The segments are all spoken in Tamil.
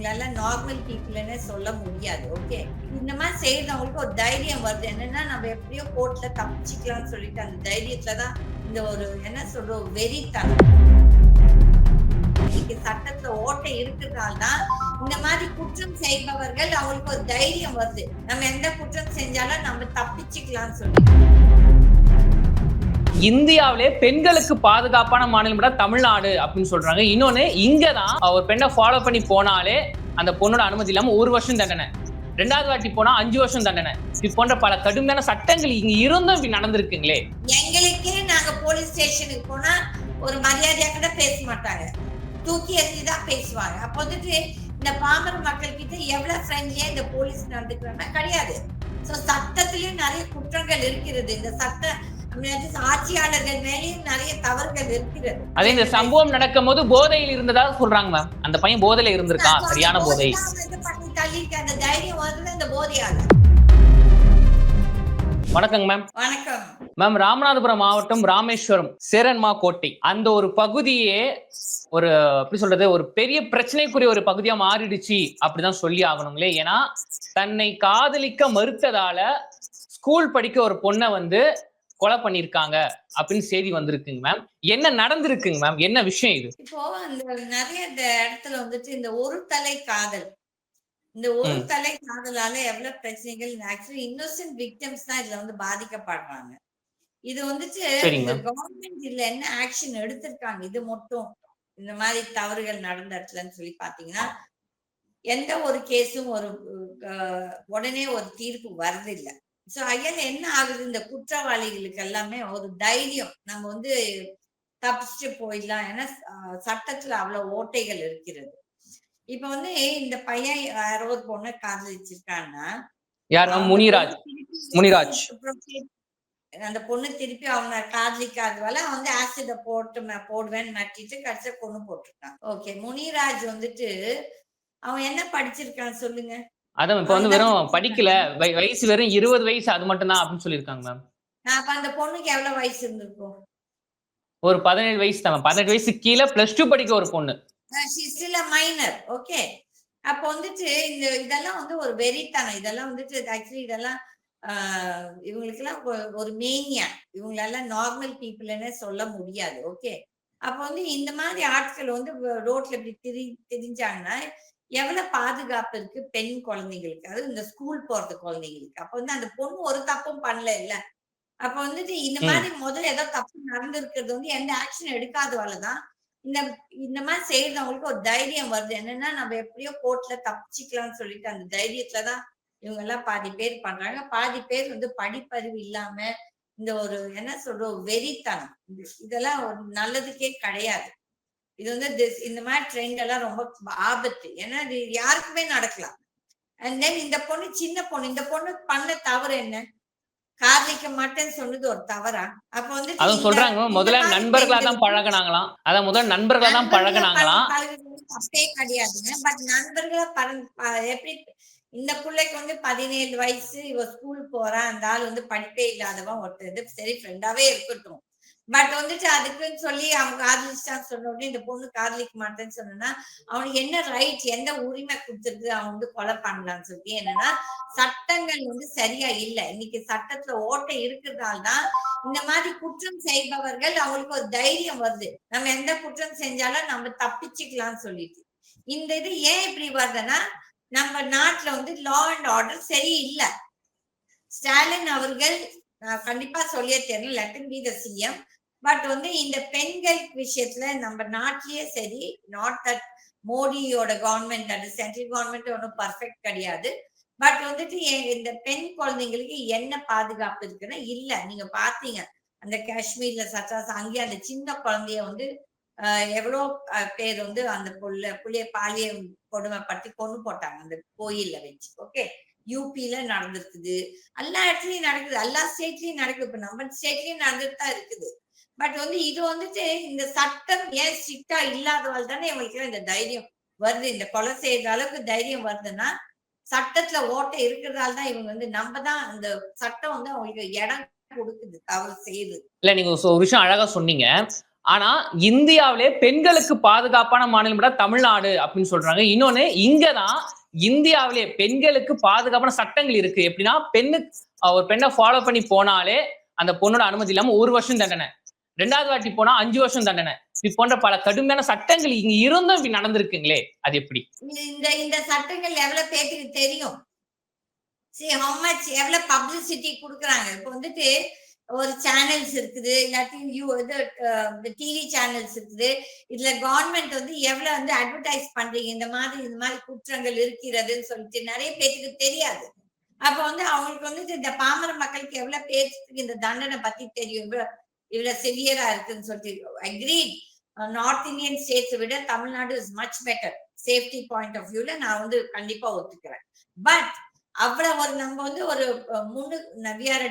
இவங்களால நார்மல் பீப்புள்னே சொல்ல முடியாது ஓகே இந்த மாதிரி செய்யறவங்களுக்கு ஒரு தைரியம் வருது. என்னன்னா நம்ம எப்படியோ கோர்ட்ல தப்பிச்சுக்கலாம்னு சொல்லிட்டு அந்த தைரியத்துல தான் இந்த ஒரு என்ன சொல்ற வெறி வெறித்தனம் இன்னைக்கு சட்டத்துல ஓட்டை இருக்கிறதால தான் இந்த மாதிரி குற்றம் செய்பவர்கள் அவங்களுக்கு ஒரு தைரியம் வருது. நம்ம எந்த குற்றம் செஞ்சாலும் நம்ம தப்பிச்சுக்கலாம்னு சொல்லி இந்தியாவிலே பெண்களுக்கு பாதுகாப்பான மாநிலம் தமிழ்நாடு அப்படின்னு சொல்றாங்க. இன்னொன்னு இங்கதான் ஒரு பெண்ணை ஃபாலோ பண்ணி போனாலே அந்த பொண்ணோட அனுமதி இல்லாம ஒரு வருஷம் தண்டனை. ரெண்டாவது வாட்டி போனா அஞ்சு வருஷம் தண்டனை. இது போன்ற பல கடுமையான சட்டங்கள் இங்க இருந்தும் இப்படி நடந்திருக்குங்களே. எங்களுக்கே நாங்க போலீஸ் ஸ்டேஷனுக்கு போனா ஒரு மரியாதையா கூட பேச மாட்டாங்க. தூக்கி எறிஞ்சு தான் பேசுவாங்க. அப்போ வந்துட்டு இந்த பாமர மக்கள் கிட்ட எவ்வளவு ஃப்ரெண்ட்லியா இந்த போலீஸ் நடந்துக்கிறாங்கன்னா கிடையாது. சோ சட்டத்திலயும் நிறைய குற்றங்கள் இருக்கிறது. இந்த சட்ட ஆட்சியாளர்கள் மேலேயும் நிறைய தவறுகள் இருக்கிறது. அதே இந்த சம்பவம் நடக்கும் போது போதையில் இருந்ததா சொல்றாங்க மேம் அந்த பையன் போதையில இருந்திருக்கான். சரியான போதை. அந்த தைரியம் வணக்கங்க மேம் வணக்கம். மேம் ராமநாதபுரம் மாவட்டம் ராமேஸ்வரம் சேரன்மா கோட்டை அந்த ஒரு பகுதியே ஒரு எப்படி சொல்றது ஒரு பெரிய பிரச்சனைக்குரிய ஒரு பகுதியா மாறிடுச்சு. அப்படிதான் சொல்லி ஆகணுங்களே. ஏன்னா தன்னை காதலிக்க மறுத்ததால ஸ்கூல் படிக்க ஒரு பொண்ணை வந்து கொலை பண்ணிருக்காங்க அப்படின்னு செய்தி வந்திருக்குங்க மேம் என்ன நடந்திருக்குங்க மேம் என்ன விஷயம் இது? இப்போ அந்த நிறைய இடத்துல வந்துட்டு இந்த ஒரு தலை காதல். இந்த ஒரு. தலை காதலால எவ்வளவு பிரச்சனைகள்? ஆக்சுவலி இன்னோசன்ட் விக்டிம்ஸ் தான் இதுல வந்து பாதிக்கப்படுறாங்க. இது வந்துட்டு இந்த கவர்மெண்ட் இதுல என்ன ஆக்ஷன் எடுத்திருக்காங்க? இது மட்டும் இந்த மாதிரி தவறுகள் நடந்த இடத்துலன்னு சொல்லி பாத்தீங்கன்னா எந்த ஒரு கேஸும் ஒரு உடனே ஒரு தீர்ப்பு வர்றதில்லை. சோ அயல் என்ன ஆகுது? இந்த குற்றவாளிகளுக்கு எல்லாமே ஒரு தைரியம். நம்ம வந்து தப்பிச்சுட்டு போயிடலாம் ஏன்னா சட்டத்துல அவ்வளவு ஓட்டைகள் இருக்கிறது. இப்ப வந்து இந்த பையன் யாரோ ஒரு பொண்ணை காதலிச்சிருக்கான்னா யார்? முனிராஜ். பொண்ணு முனிராஜ். அந்த பொண்ணு திருப்பி அவனை காதலிக்காதவால அவன் வந்து ஆசிட போட்டு போடுவேன்னு நட்டிட்டு கடைசியா கொண்டு போட்டிருக்கான். ஓகே முனிராஜ் வந்துட்டு அவன் என்ன படிச்சிருக்கான் சொல்லுங்க. அதான் இப்ப வந்து வெறும் படிக்கல. வய- வயசு வெறும் இருபது வயசு அது மட்டும் தான் அப்படின்னு சொல்லியிருக்காங்க மேம் அப்ப அந்த பொண்ணுக்கு எவ்வளவு வயசு இருந்திருக்கும்? ஒரு பதினேழு வயசு தான் பதினெட்டு வயசு கீழே பிளஸ் டூ படிக்க ஒரு பொண்ணு. மைனர் ஓகே அப்போ வந்துட்டு இந்த இதெல்லாம் வந்து ஒரு வெறித்தனம். இதெல்லாம் வந்துட்டு ஆக்சுவலி இதெல்லாம் ஆஹ் இவங்களுக்கெல்லாம் ஒ- ஒரு மேனியா இவங்களால நார்மல் பீப்புள்னே சொல்ல முடியாது. ஓகே அப்போ வந்து இந்த மாதிரி ஆட்கள் வந்து ரோட்ல இப்படி திரி திரிஞ்சாங்கன்னா எவ்வளவு பாதுகாப்பு இருக்கு பெண் குழந்தைங்களுக்கு அது இந்த ஸ்கூல் போறது குழந்தைங்களுக்கு அப்போ வந்து அந்த பொண்ணு ஒரு தப்பும் பண்ணல இல்ல? அப்ப வந்துட்டு இந்த. மாதிரி முதல்ல ஏதோ தப்பு நடந்திருக்கிறது வந்து எந்த ஆக்ஷன் எடுக்காதவாலதான் இந்த இந்த மாதிரி செய்யறவங்களுக்கு ஒரு தைரியம் வருது. என்னன்னா நம்ம எப்படியோ கோர்ட்ல தப்பிச்சுக்கலாம்னு சொல்லிட்டு அந்த தைரியத்துலதான் இவங்க எல்லாம் பாதி பேர் பண்றாங்க. பாதி பேர் வந்து படிப்பறிவு இல்லாம இந்த ஒரு என்ன சொல்ற ஒரு வெறித்தனம். இது- இதெல்லாம் ஒரு நல்லதுக்கே கிடையாது. இது வந்து this- இந்த மாதிரி ட்ரெண்ட் எல்லாம் ரொம்ப ஆபத்து. ஏன்னா இது யாருக்குமே நடக்கலாம். அண்ட் தென் இந்த பொண்ணு சின்ன பொண்ணு இந்த பொண்ணு பண்ண தவறு என்ன? காதலிக்க மாட்டேன்னு சொன்னது ஒரு தவறா? அப்ப வந்து அதுவும் சொல்றாங்க முதல்ல நண்பர்களா தான் பழகுனாங்களாம். அதான் முதல்ல நண்பர்களா தான் பழகுனாங்களாம். தப்பே கிடையாதுங்க பட் நண்பர்களா பழ- ப- எப்படி இந்த பிள்ளைக்கு வந்து பதினேழு வயசு இவ ஸ்கூல் போறான் அந்த ஆள் வந்து படிப்பே இல்லாதவன் ஒருத்தர். சரி ஃப்ரெண்டாவே இருக்கட்டும். பட் வந்துட்டு அதுக்குன்னு சொல்லி அவன் காதலிச்சான்னு சொன்ன உடனே இந்த பொண்ணு காதலிக்க மாட்டேன்னு சொன்னா அவனுக்கு என்ன ரைட் எந்த உரிமை கொடுத்துருக்கு அவன் வந்து கொலை பண்ணலாம்னு சொல்லி என்னன்னா சட்டங்கள் வந்து சரியா இல்ல. இன்னைக்கு சட்டத்துல ஓட்டை இருக்கிறதால தான் இந்த மாதிரி குற்றம் செய்பவர்கள் அவங்களுக்கு ஒரு தைரியம் வருது. நம்ம எந்த குற்றம் செஞ்சாலும் நம்ம தப்பிச்சுக்கலாம்னு சொல்லிட்டு. இந்த இது ஏன் இப்படி வருதுன்னா நம்ம நாட்டுல வந்து லா அண்ட் ஆர்டர் சரியில்லை. ஸ்டாலின் அவர்கள் நான் கண்டிப்பா சொல்லியே தெரியல let them be the CM but வந்து இந்த பெண்கள் விஷயத்துல நம்ம நாட்டிலேயே சரி நாட் தட் மோடியோட கவர்மெண்ட் அது சென்ட்ரல் கவர்மெண்ட் ஒன்றும் பர்ஃபெக்ட் கிடையாது. பட் வந்துட்டு இந்த பெண் குழந்தைங்களுக்கு என்ன பாதுகாப்பு இருக்குன்னா இல்ல நீங்க பாத்தீங்க அந்த காஷ்மீர்ல சச்சாஸ் அங்கேயே அந்த சின்ன குழந்தைய வந்து எவ்வளோ பேர் வந்து அந்த புள்ள புள்ளைய பாலியம் கொடுமைப்படுத்தி கொண்டு போட்டாங்க அந்த கோயில்ல வச்சு ஓகே யூபியில நடந்திருக்குது. எல்லா இடத்துலயும் நடக்குது. எல்லா ஸ்டேட்லயும் நடக்குது. இப்ப நம்ம ஸ்டேட்லயும் நடந்துட்டு தான் இருக்குது. பட் வந்து இது வந்துட்டு இந்த சட்டம் ஏன் ஸ்ட்ரிக்டா இல்லாதவாள் தானே இவங்களுக்கு இந்த தைரியம் வருது. இந்த கொலை செய்யற அளவுக்கு தைரியம் வருதுன்னா சட்டத்துல ஓட்டை இருக்கிறதால தான் இவங்க வந்து நம்ம தான் அந்த சட்டம் வந்து அவங்களுக்கு இடம் கொடுக்குது தவறு செய்யுது இல்ல நீங்க ஒரு விஷயம் அழகா சொன்னீங்க. ஆனா இந்தியாவிலே பெண்களுக்கு பாதுகாப்பான மாநிலம் தமிழ்நாடு அப்படின்னு சொல்றாங்க. இன்னொன்னு இங்கதான் இந்தியாவிலே பெண்களுக்கு பாதுகாப்பான சட்டங்கள் இருக்கு. எப்படின்னா பெண்ணு ஒரு பெண்ணை ஃபாலோ பண்ணி போனாலே அந்த பொண்ணோட அனுமதி இல்லாம ஒரு வருஷம் தண்டனை. ரெண்டாவது வாட்டி போனா அஞ்சு வருஷம் தண்டனை. இது போன்ற பல கடுமையான சட்டங்கள் இங்க இருந்தும் இப்படி நடந்திருக்குங்களே அது எப்படி? இந்த இந்த சட்டங்கள் எவ்வளவு பேருக்கு தெரியும்? சரி எவ்வளவு பப்ளிசிட்டி கொடுக்குறாங்க? இப்போ வந்துட்டு ஒரு சேனல்ஸ் இருக்குது இல்லாட்டி யூ இது டிவி சேனல்ஸ் இருக்குது. இதுல கவர்மெண்ட் வந்து எவ்வளவு வந்து அட்வர்டைஸ் பண்றீங்க? இந்த மாதிரி இந்த மாதிரி குற்றங்கள் இருக்கிறதுன்னு சொல்லிட்டு நிறைய பேருக்கு தெரியாது. அப்ப வந்து அவங்களுக்கு வந்து இந்த பாமர மக்களுக்கு எவ்வளவு பேருக்கு இந்த தண்டனை பத்தி தெரியும்? இவ்வளவு இவ்வளவு சிவியரா இருக்குன்னு சொல்லிட்டு அக்ரீட் நார்த் இந்தியன் ஸ்டேட்ஸ் விட Tamil Nadu is much better safety point of வியூல நான் வந்து கண்டிப்பா ஒத்துக்கிறேன். பட் அவ்வளவு ஒரு நம்ம வந்து ஒரு முன்னு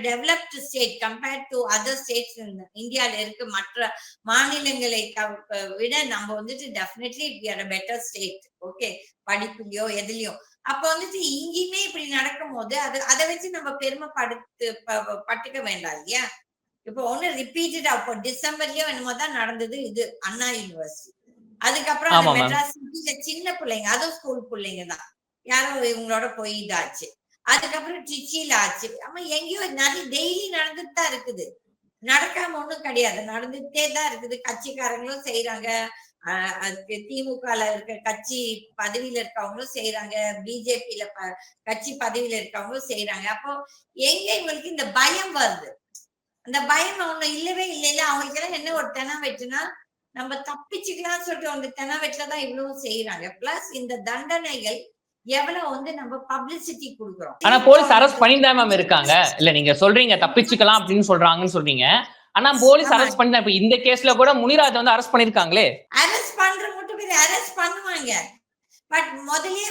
developed state compared to other states இந்தியால இருக்க. மற்ற மாநிலங்களை விட நம்ம வந்துட்டு டெஃபினெட்லி பெட்டர் ஸ்டேட் ஓகே படிப்புலயோ எதுலயோ. அப்ப வந்துட்டு இங்கேயுமே இப்படி நடக்கும் போது அது அதை வச்சு நம்ம பெருமைப்படுத்து பட்டுக்க வேண்டாம் இல்லையா? இப்போ ஒண்ணு ரிப்பீட்டடா இப்போ டிசம்பர்லயோ என்னமோ தான் நடந்தது இது அண்ணா யூனிவர்சிட்டி அதுக்கப்புறம். மெட்ராஸ் சின்ன பிள்ளைங்க அதுவும் ஸ்கூல் பிள்ளைங்க தான். யாரோ இவங்களோட போய் இதாச்சு அதுக்கப்புறம் ட்ரிச்சில ஆச்சு. ஆமா எங்கேயோ நிறைய டெய்லி நடந்துட்டு தான் இருக்குது. நடக்காம ஒண்ணும் கிடையாது. நடந்துட்டே தான் இருக்குது. கட்சிக்காரங்களும் செய்யறாங்க அதுக்கு திமுகல இருக்க கட்சி பதவியில இருக்கவங்களும் செய்யறாங்க பிஜேபியில ப கட்சி பதவியில இருக்கவங்களும் செய்யறாங்க அப்போ எங்க இவங்களுக்கு இந்த பயம் வருது? அந்த பயம் ஒண்ணு இல்லவே இல்லைல்ல. அவங்களுக்கு எல்லாம் என்ன ஒரு தினம் வெட்டுனா நம்ம தப்பிச்சுக்கலாம்னு சொல்லிட்டு அந்த தென வெட்டுலதான் இவ்வளவும் செய்யறாங்க பிளஸ் இந்த தண்டனைகள் எவ்வளவு வந்து நம்ம பப்ளிசிட்டி கொடுக்குறோம்? ஆனா போலீஸ் அரெஸ்ட் பண்ணி தான் மேம் இருக்காங்க. இல்ல நீங்க சொல்றீங்க தப்பிச்சுக்கலாம் அப்படின்னு சொல்றாங்கன்னு சொல்றீங்க. ஆனா போலீஸ். அரெஸ்ட் பண்ணி இப்ப இந்த கேஸ்ல கூட முனிராஜ் வந்து அரெஸ்ட் பண்ணிருக்காங்களே அரெஸ்ட் பண்ற மட்டும் பேர் அரெஸ்ட் பண்ணுவாங்க. பட்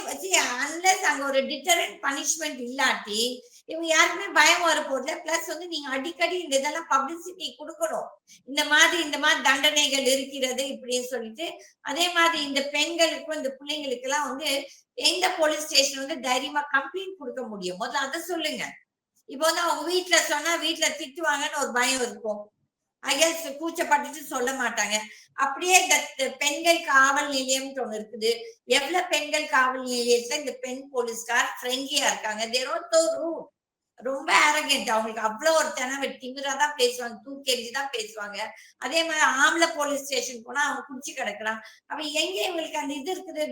வச்சு அன்லஸ் அங்க ஒரு டிட்டரண்ட் பனிஷ்மெண்ட் இல்லாட்டி இவங்க யாருக்குமே பயம் வர போறதுல பிளஸ் வந்து நீங்க அடிக்கடி இந்த இதெல்லாம் பப்ளிசிட்டி கொடுக்கணும். இந்த மாதிரி இந்த மாதிரி தண்டனைகள் இருக்கிறது இப்படின்னு சொல்லிட்டு அதே மாதிரி இந்த பெண்களுக்கும் இந்த பிள்ளைங்களுக்கு எல்லாம் வந்து எந்த போலீஸ் ஸ்டேஷன் வந்து தைரியமா கம்ப்ளைண்ட் கொடுக்க முடியும்? முதல்ல அதை சொல்லுங்க. இப்போ வந்து அவங்க வீட்டுல சொன்னா வீட்டுல திட்டுவாங்கன்னு ஒரு பயம் இருக்கும். ஐஎஸ் கூச்சப்பட்டுட்டு சொல்ல மாட்டாங்க. அப்படியே இந்த பெண்கள் காவல் நிலையம்னு ஒண்ணு இருக்குது. எவ்வளவு பெண்கள் காவல் நிலையத்துல இந்த பெண் போலீஸ்கார் ஃப்ரெண்ட்லியா இருக்காங்க? தேர் so ரூட் ரொம்ப அரகண்ட் அவங்களுக்கு அவ்வளவு ஒரு தினவு திமிரா தான் பேசுவாங்க தூக்கி எறிஞ்சு தான் பேசுவாங்க. அதே மாதிரி ஆம்பளை போலீஸ் ஸ்டேஷன் போனா அவங்க குடிச்சு கிடக்குறான். அப்ப எங்க இவங்களுக்கு அந்த இது இருக்குது?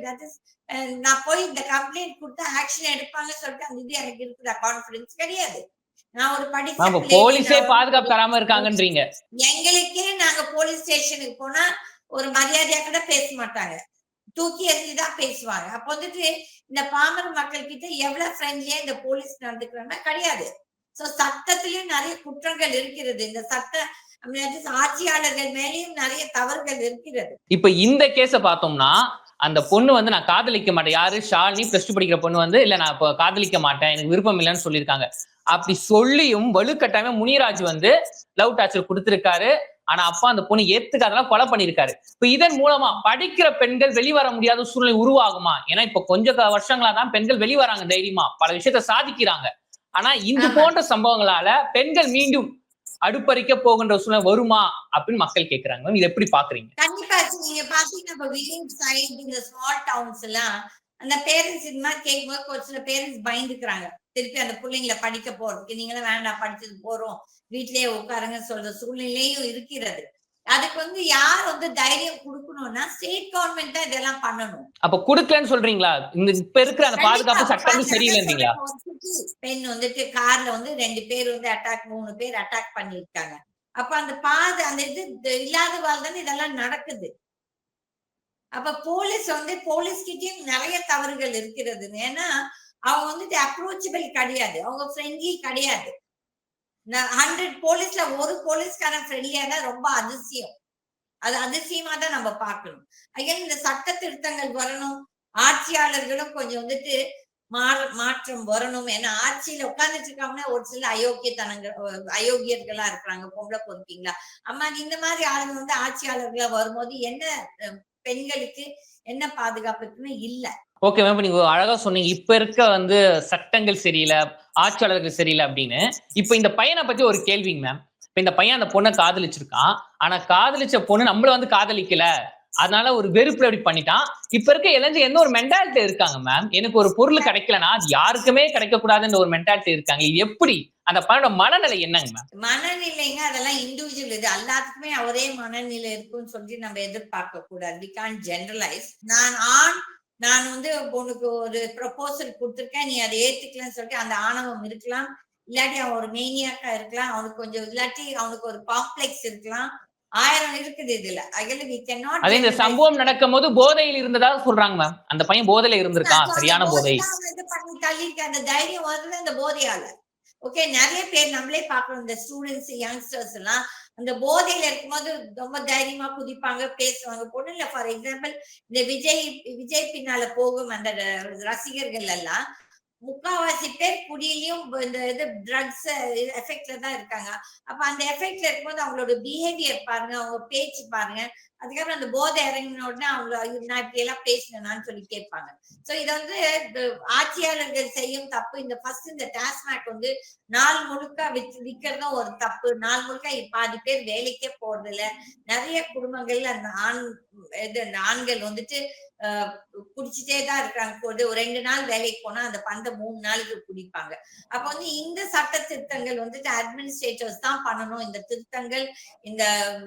நான் போய் இந்த கம்ப்ளைண்ட் கொடுத்தா ஆக்ஷன் எடுப்பாங்க சொல்லிட்டு அந்த இது எனக்கு இருக்குதா கான்பிடன்ஸ் கிடையாது. நான் ஒரு பிள்ளை, போலீஸே பாதுகாப்பு தராம இருக்காங்கன்றீங்க. எங்களுக்கே நாங்க போலீஸ் ஸ்டேஷனுக்கு போனா ஒரு மரியாதையா கூட பேச மாட்டாங்க. தூக்கி எறிஞ்சுதான் பேசுவாங்க. அப்ப வந்துட்டு இந்த பாமர மக்கள் கிட்ட எவ்வளவு ஃப்ரெண்ட்லியா இந்த போலீஸ் நடந்துக்கிறாங்கன்னா கிடையாது. சோ சட்டத்திலயும் நிறைய குற்றங்கள் இருக்கிறது. இந்த சட்ட ஆட்சியாளர்கள் மேலேயும் நிறைய தவறுகள் இருக்கிறது. இப்ப இந்த கேஸ பார்த்தோம்னா அந்த பொண்ணு வந்து நான் காதலிக்க மாட்டேன். யாரு? ஷாலினி பிளஸ் டூ படிக்கிற பொண்ணு வந்து இல்ல நான் இப்போ காதலிக்க மாட்டேன். எனக்கு விருப்பம் இல்லைன்னு சொல்லியிருக்காங்க. அப்படி சொல்லியும் வலுக்கட்டாயமா முனிராஜ் வந்து லவ் டார்ச்சர் கொடுத்திருக்காரு. ஆனா அப்பா அந்த பொண்ணு ஏத்துக்காதெல்லாம் கொலை பண்ணிருக்காரு இப்ப இதன் மூலமா படிக்கிற பெண்கள் வெளிவர முடியாத சூழ்நிலை உருவாகுமா? ஏன்னா இப்ப கொஞ்ச க- வருஷங்களா தான் பெண்கள் வெளிவராங்க தைரியமா. பல விஷயத்த சாதிக்கிறாங்க. ஆனா இந்த ஆமா. போன்ற சம்பவங்களால பெண்கள் மீண்டும் அடுப்பறிக்க போகின்ற சூழ்நிலை வருமா? அப்படின்னு மக்கள் கேக்குறாங்க. இதை எப்படி பாக்குறீங்க? கண்டிப்பா நீங்க பாத்தீங்கன்னா இப்ப வில்லிங் சைடு இந்த ஸ்மால் டவுன்ஸ் எல்லாம் அந்த பேரண்ட்ஸ் இது மாதிரி கேட்கும்போது ஒரு சில பேரண்ட்ஸ் பயந்துக்கிறாங்க. திருப்பி அந்த பிள்ளைங்களை படிக்க போறதுக்கு நீங்களும் வேண்டாம் படிச்சது போறோம். வீட்லயே உட்காருங்க சொல்ற சூழ்நிலையும் இருக்கிறது. அதுக்கு வந்து யார் வந்து தைரியம் கொடுக்கணும்னா ஸ்டேட் கவர்மெண்ட் தான் இதெல்லாம் பண்ணணும். அப்ப குடுக்கலன்னு சொல்றீங்களா? இந்த இப்ப இருக்கிற அந்த பாதுகாப்பு ஒரு குட்டி பெண் வந்துட்டு கார்ல வந்து ரெண்டு பேர் வந்து அட்டாக் மூணு பேர் அட்டாக் பண்ணிருக்காங்க அப்ப அந்த பாது அந்த இது இது இல்லாதவால் தானே இதெல்லாம் நடக்குது. அப்ப போலீஸ் வந்து போலீஸ் கிட்டயும் நிறைய தவறுகள் இருக்கிறது ஏன்னா அவங்க வந்துட்டு அப்ரோச்சபிள் கிடையாது. அவங்க ஃப்ரெண்ட்லி கிடையாது. ஹண்ட்ரட் போலீஸ்ல ஒரு போலீஸ்காரன் ஃப்ரெண்ட்லியா தான் ரொம்ப அதிசயம். அது அதிசயமா தான் நம்ம பார்க்கணும். ஐயா இந்த சட்ட திருத்தங்கள் வரணும். ஆட்சியாளர்களும் கொஞ்சம் வந்துட்டு மா மாற்றம் வரணும். ஏன்னா ஆட்சியில உட்கார்ந்துட்டு இருக்காங்கன்னா ஒரு சில அயோக்கியத்தனங்கள் அயோக்கியர்களா இருக்கிறாங்க. பொம்பளை பொறுப்பீங்களா? அம்மா இந்த மாதிரி ஆளுங்க வந்து ஆட்சியாளர்களா வரும்போது என்ன பெண்களுக்கு என்ன பாதுகாப்பு இருக்குன்னு இல்ல ஓகே மேம் நீங்க அழகா சொன்னீங்க. இப்ப இருக்க வந்து சட்டங்கள் சரியில்லை ஆட்சியாளர்கள் சரியில்லை அப்படின்னு. இப்ப இந்த பையனை பத்தி ஒரு கேள்விங்க மேம் இப்ப இந்த பையன் அந்த பொண்ணை காதலிச்சிருக்கான். ஆனா காதலிச்ச பொண்ணு நம்மள வந்து காதலிக்கல. அதனால ஒரு வெறுப்புல அப்படி பண்ணிட்டான். இப்ப இருக்க இளைஞர் என்ன ஒரு மென்டாலிட்டி இருக்காங்க மேம் எனக்கு ஒரு பொருள் கிடைக்கலனா அது யாருக்குமே கிடைக்க கூடாதுன்ற ஒரு மென்டாலிட்டி இருக்காங்க. எப்படி அந்த பையனோட மனநிலை என்னங்க மனநிலைங்க அதெல்லாம் இண்டிவிஜுவல் இது. எல்லாத்துக்குமே ஒரே மனநிலை இருக்கும்னு சொல்லி நம்ம எதிர்பார்க்க கூடாது. வி கான் ஜெனரலைஸ் நான் ஆண் நான் வந்து உனக்கு ஒரு ப்ரொபோசல் கொடுத்துருக்கேன் நீ அதை ஏத்துக்கலன்னு சொல்லிட்டு அந்த ஆணவம் இருக்கலாம். இல்லாட்டி அவன் ஒரு மேனியாக்கா இருக்கலாம். அவனுக்கு கொஞ்சம் இல்லாட்டி அவனுக்கு ஒரு காம்ப்ளெக்ஸ் இருக்கலாம். ஆயிரம் இருக்குது இதுல. அகல வி கேன் அதே இந்த சம்பவம் நடக்கும் போது போதையில் இருந்ததா சொல்றாங்க மேம் அந்த பையன் போதையில இருந்திருக்கான். சரியான போதை. இது பண்ணி தள்ளிட்டு அந்த தைரியம் வருது அந்த போதையால. ஓகே நிறைய பேர் நம்மளே பாக்குறோம் இந்த ஸ்டூடெண்ட்ஸ் யங்ஸ்டர்ஸ் எல்லாம் அந்த போதையில இருக்கும்போது ரொம்ப தைரியமா குதிப்பாங்க பேசுவாங்க. பொண்ணு இல்ல ஃபார் எக்ஸாம்பிள் இந்த விஜய் விஜய் பின்னால போகும் அந்த ரசிகர்கள் எல்லாம் முக்காவாசி பேர் குடியிலையும் இந்த இது ட்ரக்ஸ் எஃபெக்ட்ல தான் இருக்காங்க. அப்ப அந்த எஃபெக்ட்ல இருக்கும்போது அவங்களோட பிஹேவியர் பாருங்க அவங்க பேச்சு பாருங்க. அதுக்கப்புறம் அந்த போதை இறங்கின உடனே அவங்க நான் இப்படி எல்லாம் பேசினேனான்னு சொல்லி கேட்பாங்க. சோ இதை வந்து ஆட்சியாளர்கள் செய்யும் தப்பு. இந்த ஃபர்ஸ்ட் இந்த டாஸ்மாக் வந்து நாள் முழுக்க வித் விக்கிறதும் ஒரு தப்பு. நாள் முழுக்க பாதி பேர் வேலைக்கே போறது இல்ல நிறைய குடும்பங்கள்ல அந்த ஆண் இது அந்த ஆண்கள் வந்துட்டு குடிச்சிட்டே தான் இருக்காங்க ஒரு ரெண்டு நாள் வேலைக்கு போனா அந்த பந்த மூணு நாளுக்கு குடிப்பாங்க. அப்ப வந்து இந்த சட்ட திருத்தங்கள் வந்துட்டு அட்மினிஸ்ட்ரேட்டர்ஸ் தான் பண்ணணும். இந்த திருத்தங்கள் இந்த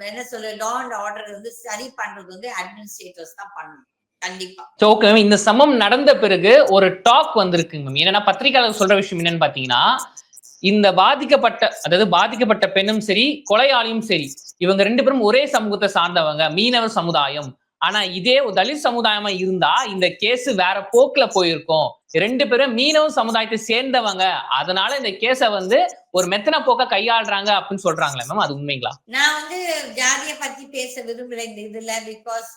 என்ன சொல்ல லா அண்ட் ஆர்டர் வந்து சரி பண்றது வந்து அட்மினிஸ்ட்ரேட்டர்ஸ் தான் பண்ணணும். கண்டிப்பா. இந்த சமம் நடந்த பிறகு ஒரு டாக் வந்திருக்குங்க மேம் என்னன்னா பத்திரிகையாளர் சொல்ற விஷயம் என்னன்னு பாத்தீங்கன்னா இந்த பாதிக்கப்பட்ட அதாவது பாதிக்கப்பட்ட பெண்ணும் சரி கொலையாளியும் சரி இவங்க ரெண்டு பேரும் ஒரே சமூகத்தை சார்ந்தவங்க மீனவர் சமுதாயம். ஆனா இதே ஒரு தலித் சமுதாயமா இருந்தா இந்த கேஸ் வேற போக்குல போயிருக்கும். ரெண்டு பேரும் மீனவ சமுதாயத்தை சேர்ந்தவங்க. அதனால இந்த கேஸ வந்து ஒரு மெத்தன போக்க கையாளுறாங்க அப்படின்னு சொல்றாங்களே மேம் அது உண்மைங்களா? நான் வந்து ஜாதிய பத்தி பேச விரும்புறேன் இந்த இதுல பிகாஸ்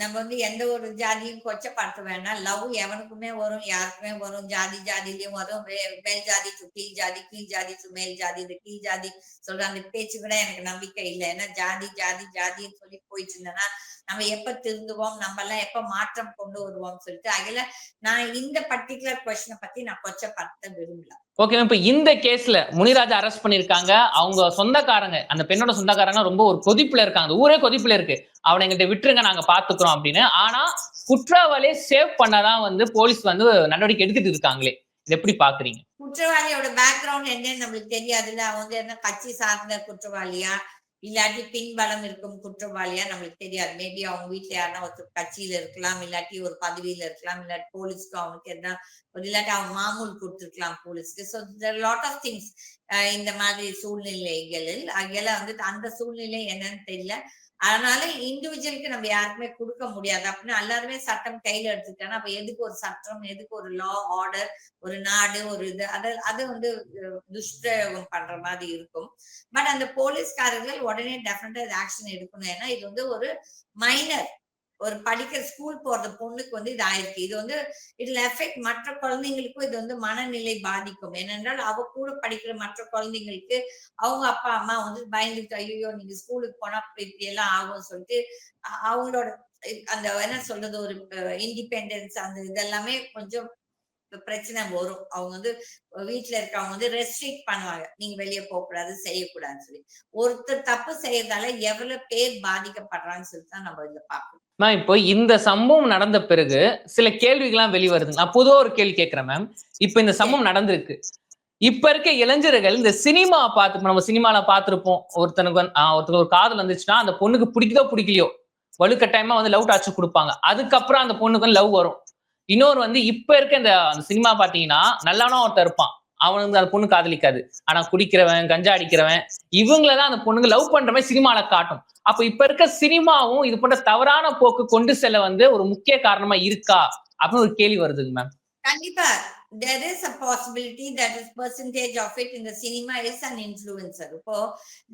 நம்ம வந்து எந்த ஒரு ஜாதியும் கொச்சப்படுத்த வேணாம் லவ் எவனுக்குமே வரும் யாருக்குமே வரும். ஜாதி ஜாதிலையும் வரும். மேல் ஜாதி டு கீழ் ஜாதி கீழ் ஜாதி டு மேல் ஜாதி. இந்த கீழ் ஜாதி சொல்ற அந்த பேச்சு கூட எனக்கு நம்பிக்கை இல்லை. ஏன்னா ஜாதி ஜாதி ஜாதின்னு சொல்லி போயிட்டு இருந்தேன்னா நம்ம எப்ப திருந்துவோம்? நம்ம எல்லாம் எப்ப மாற்றம் கொண்டு வருவோம் சொல்லிட்டு அதுல நான் இந்த பர்டிகுலர் கொஸ்டினை பத்தி நான் கொச்சப்படுத்த விரும்பல. ஓகே இப்ப இந்த கேஸ்ல முனிராஜா அரெஸ்ட் பண்ணிருக்காங்க அவங்க சொந்தக்காரங்க அந்த பெண்ணோட சொந்தக்காரங்க ரொம்ப ஒரு கொதிப்புல இருக்காங்க. அந்த ஊரே கொதிப்புல இருக்கு. அவனை எங்கிட்ட விட்டுருங்க நாங்க பாத்துக்கிறோம் அப்படின்னு. ஆனா குற்றவாளியை சேவ் பண்ணதான் வந்து போலீஸ் வந்து நடவடிக்கை எடுத்துட்டு இருக்காங்களே. இது எப்படி பாக்குறீங்க? குற்றவாளியோட பேக்ரவுண்ட் என்னன்னு நம்மளுக்கு தெரியாதுல்ல. அவங்க வந்து என்ன கட்சி சார்ந்த குற்றவாளியா? இல்லாட்டி பின்பலம் இருக்கும் குற்றவாளியா? நம்மளுக்கு தெரியாது. மேபி அவங்க வீட்டுல யாருன்னா ஒருத்தர் கட்சியில இருக்கலாம். இல்லாட்டி ஒரு பதவியில இருக்கலாம். இல்லாட்டி போலீஸ்க்கு அவனுக்கு என்ன இல்லாட்டி அவங்க மாமூல் கொடுத்துருக்கலாம் போலீஸ்க்கு. ஸோ லாட் ஆஃப் திங்ஸ் இந்த மாதிரி சூழ்நிலைகளில் அங்கெல்லாம் வந்து அந்த சூழ்நிலை என்னன்னு தெரியல. அதனால இண்டிவிஜுவலுக்கு நம்ம யாருக்குமே கொடுக்க முடியாது. அப்படின்னு எல்லாருமே சட்டம் கையில எடுத்துக்கிட்டாங்கன்னா அப்ப எதுக்கு ஒரு சட்டம் எதுக்கு ஒரு லா ஆர்டர் ஒரு நாடு ஒரு இது அது அது வந்து துஷ்பிரயோகம் பண்ற மாதிரி இருக்கும். பட் அந்த போலீஸ்காரர்கள் உடனே டெஃபினட்டா ஆக்ஷன் எடுக்கணும். ஏன்னா இது வந்து ஒரு மைனர் ஒரு படிக்கிற ஸ்கூல் போறது பொண்ணுக்கு வந்து இது ஆயிருக்கு இது வந்து இதுல எஃபெக்ட் மற்ற குழந்தைங்களுக்கும் இது வந்து மனநிலை பாதிக்கும். ஏனென்றால் அவ கூட படிக்கிற மற்ற குழந்தைங்களுக்கு அவங்க அப்பா அம்மா வந்து பயந்துட்டு ஐயோ நீங்க ஸ்கூலுக்கு போனா இப்படி எல்லாம் ஆகும்னு சொல்லிட்டு அவங்களோட அந்த என்ன சொல்றது ஒரு இண்டிபெண்டன்ஸ் அந்த இதெல்லாமே கொஞ்சம் பிரச்சனை வரும். அவங்க வந்து வீட்டுல இருக்கவங்க வந்து ரெஸ்ட்ரிக்ட் பண்ணுவாங்க. நீங்க வெளியே போக கூடாது செய்யக்கூடாதுன்னு சொல்லி. ஒருத்தர் தப்பு செய்யறதால எவ்வளவு பேர் பாதிக்கப்படுறாங்கன்னு சொல்லி தான் நம்ம இதுல பாக்கணும் மேம் இப்போ இந்த சம்பவம் நடந்த பிறகு சில கேள்விகள்லாம் வெளிவருது. நான் பொதுவாக ஒரு கேள்வி கேட்கிறேன் மேம் இப்போ இந்த சம்பவம் நடந்திருக்கு. இப்ப இருக்க இளைஞர்கள் இந்த சினிமா பார்த்து நம்ம சினிமால பாத்துருப்போம் ஒருத்தனுக்கு ஒருத்தனுக்கு ஒரு காதல் வந்துச்சுன்னா அந்த பொண்ணுக்கு பிடிக்குதோ பிடிக்கலையோ வலுக்கட்டாயமா வந்து லவ் டாச்சு கொடுப்பாங்க. அதுக்கப்புறம் அந்த பொண்ணுக்கு வந்து லவ் வரும். இன்னொரு வந்து இப்ப இருக்க இந்த சினிமா பாத்தீங்கன்னா நல்லவனா ஒருத்தன் இருப்பான். அவனுக்கு அந்த பொண்ணு காதலிக்காது. ஆனா குடிக்கிறவன் கஞ்சா அடிக்கிறவன் இவங்களதான் அந்த பொண்ணுங்க லவ் பண்ற மாதிரி சினிமால காட்டும். அப்ப இப்ப இருக்க சினிமாவும் இது போன்ற தவறான போக்கு கொண்டு செல்ல வந்து ஒரு முக்கிய காரணமா இருக்கா? அப்படின்னு ஒரு கேள்வி வருதுங்க மேம் கண்டிப்பா. There is a possibility that is percentage of it in the cinema is an influencer. இப்போ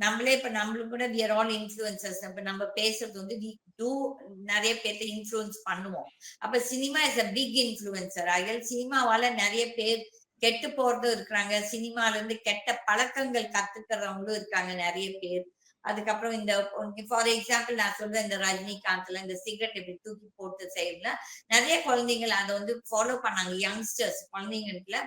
நம்மளே இப்ப நம்மளுக்கு கூட we are all influencers. இப்ப நம்ம பேசுறது வந்து we do நிறைய பேர்த்த இன்ஃப்ளூயன்ஸ் பண்ணுவோம். அப்ப cinema is a big influencer. ஆகிய சினிமாவால நிறைய பேர் கெட்டு போறதும் இருக்கிறாங்க. சினிமால இருந்து கெட்ட பழக்கங்கள் கத்துக்கிறவங்களும் இருக்காங்க நிறைய பேர். அதுக்கப்புறம் இந்த ஃபார் எக்ஸாம்பிள் நான் சொல்றேன் இந்த ரஜினிகாந்த்ல இந்த சிகரெட் இப்படி தூக்கி போட்டு செய்யல நிறைய குழந்தைகள் அதை வந்து ஃபாலோ பண்ணாங்க யங்ஸ்டர்ஸ் குழந்தைங்களுக்குல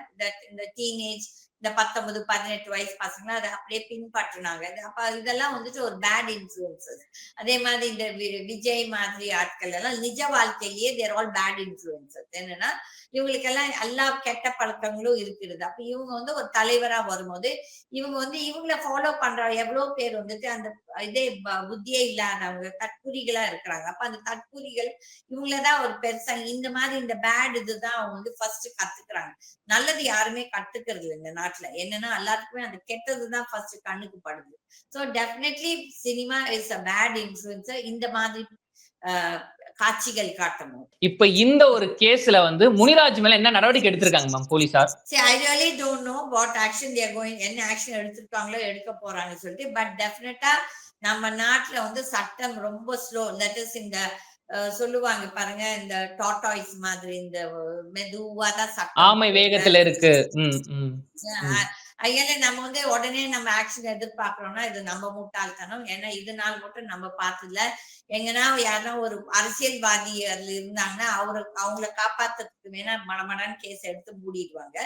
இந்த டீனேஜ் இந்த பத்தொன்பது பதினெட்டு வயசு பசங்க அதை அப்படியே பின்பற்றினாங்க. அப்ப இதெல்லாம் வந்துட்டு ஒரு பேட் இன்ஃபுளுசஸ் அதே மாதிரி இந்த வி- விஜய் மாதிரி ஆட்கள் எல்லாம் நிஜ வாழ்க்கையிலேயே தேர் ஆல் பேட் இன்ஃபுளுசஸ் என்னன்னா இவங்களுக்கெல்லாம் எல்லா கெட்ட பழக்கங்களும் இருக்கிறது அப்ப இவங்க வந்து ஒரு தலைவரா வரும்போது இவங்க வந்து இவங்கள ஃபாலோ பண்ற எவ்வளவு பேர் வந்துட்டு அந்த இதே புத்தியே இல்லாதவங்க தற்குறிகளா இருக்கிறாங்க. அப்ப அந்த தற்குறிகள் இவங்களதான் ஒரு பெருசா இந்த மாதிரி இந்த பேட் இதுதான் அவங்க வந்து ஃபர்ஸ்ட் கத்துக்கிறாங்க. நல்லது யாருமே கத்துக்கிறது இல்லை. இந்த நாட்டுல என்னன்னா எல்லாருக்குமே அந்த கெட்டதுதான் ஃபர்ஸ்ட் கண்ணுக்கு படுது. So definitely cinema is a bad influencer இந்த மாதிரி காட்சிகள் காட்டணும் இப்ப இந்த ஒரு கேஸ்ல வந்து முனிராஜ் மேல என்ன நடவடிக்கை எடுத்திருக்காங்க மேம் போலீசார்? சரி I really don't know what action they're going என்ன ஆக்ஷன் எடுத்திருக்காங்களோ எடுக்க போறாங்கன்னு சொல்லிட்டு பட் டெஃபினட்டா நம்ம நாட்டுல வந்து சட்டம் ரொம்ப ஸ்லோ தட் இஸ் இந்த சொல்லுவாங்க பாருங்க இந்த டாட்டாய்ஸ் மாதிரி இந்த மெதுவா தான் சட்டம் ஆமை வேகத்துல இருக்கு. ம் நம்ம வந்து உடனே நம்ம ஆக்ஷன் எதிர்பார்க்கிறோம்னா இது நம்ம முட்டாள்தனம். ஏன்னா இது நாள் மட்டும் நம்ம பார்த்ததுல எங்கன்னா யாருன்னா ஒரு அரசியல்வாதி அதுல இருந்தாங்கன்னா அவரு அவங்கள காப்பாத்துறதுக்கு வேணா மடமடான்னு கேஸ் எடுத்து மூடிடுவாங்க.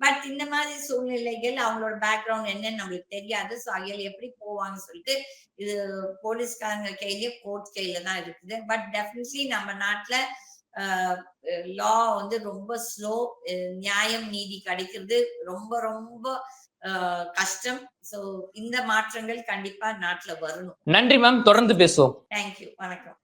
பட் இந்த மாதிரி சூழ்நிலைகள் அவங்களோட பேக்ரவுண்ட் என்னன்னு நம்மளுக்கு தெரியாது. ஸோ அகையில் எப்படி போவாங்கன்னு சொல்லிட்டு இது போலீஸ்காரங்க கையிலயே கோர்ட் கையில தான் இருக்குது. பட் டெஃபினெட்லி நம்ம நாட்டில் லா வந்து ரொம்ப ஸ்லோ நியாயம் நீதி கிடைக்கிறது ரொம்ப ரொம்ப கஷ்டம். சோ இந்த மாற்றங்கள் கண்டிப்பா நாட்டுல வரணும். நன்றி மேம் தொடர்ந்து பேசுவோம். தேங்க்யூ வணக்கம்.